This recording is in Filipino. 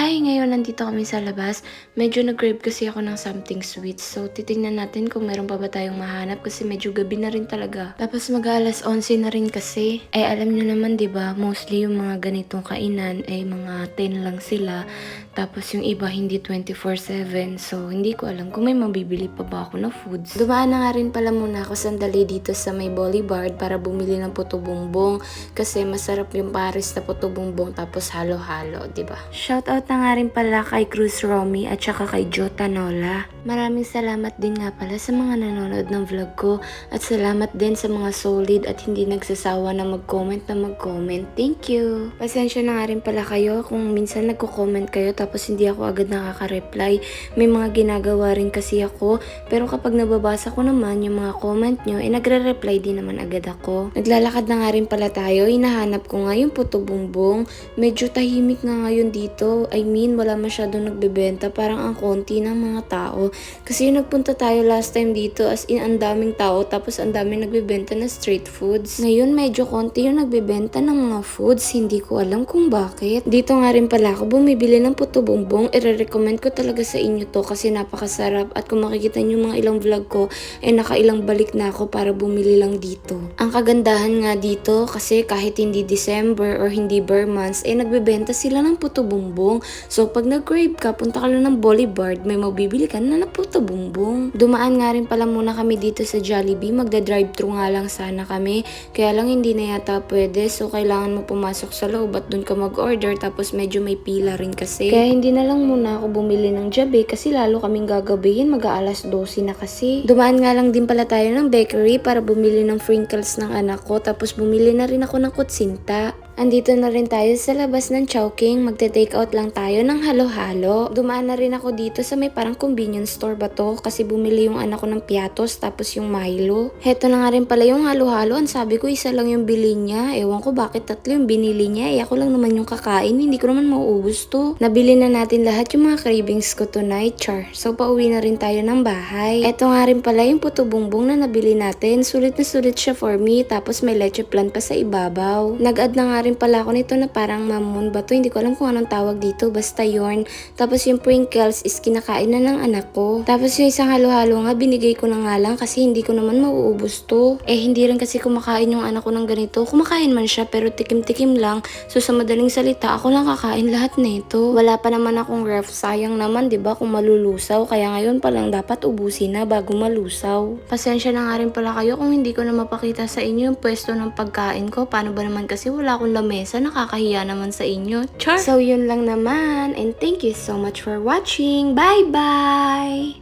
Hi, ngayon nandito kami sa labas. Medyo nag-crave kasi ako ng something sweet. So, titingnan natin kung meron pa ba tayong mahanap kasi medyo gabi na rin talaga. Tapos mag-alas 11 na rin kasi. Eh, alam nyo naman, ba mostly yung mga ganitong kainan ay mga 10 lang sila. Tapos yung iba hindi 24-7. So, hindi ko alam kung may mabibili pa ba ako na foods. Dumaan na nga rin pala muna ako sandali dito sa may Boulevard para bumili ng puto bongbong. Kasi masarap yung Paris na puto bongbong tapos halo-halo, ba? Shoutout na nga rin pala kay Cruz Romy at saka kay Joe Tanola. Maraming salamat din nga pala sa mga nanonood ng vlog ko at salamat din sa mga solid at hindi nagsasawa na mag-comment na mag-comment. Thank you! Pasensya na nga rin pala kayo kung minsan nagko-comment kayo tapos hindi ako agad nakaka-reply. May mga ginagawa rin kasi ako pero kapag nababasa ko naman yung mga comment nyo, eh nagre-reply din naman agad ako. Naglalakad na nga rin pala tayo, hinahanap ko nga yung puto bumbong. Medyo tahimik nga ngayon dito. I mean, wala masyadong nagbebenta. Parang ang konti ng mga tao. Kasi yung nagpunta tayo last time dito, as in, ang daming tao, tapos ang daming nagbebenta na street foods. Ngayon, medyo konti yung nagbebenta ng mga foods. Hindi ko alam kung bakit. Dito nga rin pala ako bumibili ng puto bumbong. I-recommend ko talaga sa inyo to kasi napakasarap. At kung makikita nyo mga ilang vlog ko, eh nakailang balik na ako para bumili lang dito. Ang kagandahan nga dito, kasi kahit hindi December or hindi Burr months, eh nagbebenta sila ng puto bumbong. So pag nag-crave ka, punta ka lang ng Boulevard, may mabibili ka na ng puto bumbong. Dumaan nga rin pala muna kami dito sa Jollibee, magda-drive-thru nga lang sana kami. Kaya lang hindi na yata pwede, so kailangan mo pumasok sa loob at dun ka mag-order tapos medyo may pila rin kasi. Kaya hindi na lang muna ako bumili ng jabe kasi lalo kaming gagabihin, mag-aalas 12 na kasi. Dumaan nga lang din pala tayo ng bakery para bumili ng frinkles ng anak ko tapos bumili na rin ako ng kutsinta. Andito na rin tayo sa labas ng Chowking. Magte-take out lang tayo ng halo-halo. Dumaan na rin ako dito sa may parang convenience store ba to? Kasi bumili yung anak ko ng piatos tapos yung Milo. Heto na nga rin pala yung halo-halo. Ang sabi ko isa lang yung bili niya. Ewan ko bakit tatlo yung binili niya. Eh ako lang naman yung kakain. Hindi ko naman mauubos to. Nabili na natin lahat yung mga cravings ko tonight, char. So pauwi na rin tayo ng bahay. Eto nga rin pala yung puto bumbong na nabili natin. Sulit na sulit siya for me. Tapos may leche plan pa sa ibabaw. Nag-add na nga rin pala ako nito na parang mamon ba to? Hindi ko alam kung anong tawag dito. Basta yon. Tapos yung sprinkles is kinakain na ng anak ko. Tapos yung isang halo-halo nga, binigay ko na nga lang kasi hindi ko naman mauubos to. Eh, hindi rin kasi kumakain yung anak ko ng ganito. Kumakain man siya pero tikim-tikim lang. So, sa madaling salita, ako lang kakain lahat nito. Wala pa naman akong ref. Sayang naman, di ba, kung malulusaw. Kaya ngayon pa lang dapat ubusin na bago malusaw. Pasensya na nga rin pala kayo kung hindi ko na mapakita sa inyo yung pwesto ng pagkain ko. Paano ba naman kasi wala akong lamesa, nakakahiya naman sa inyo. Char! So, yun lang naman. And thank you so much for watching. Bye-bye!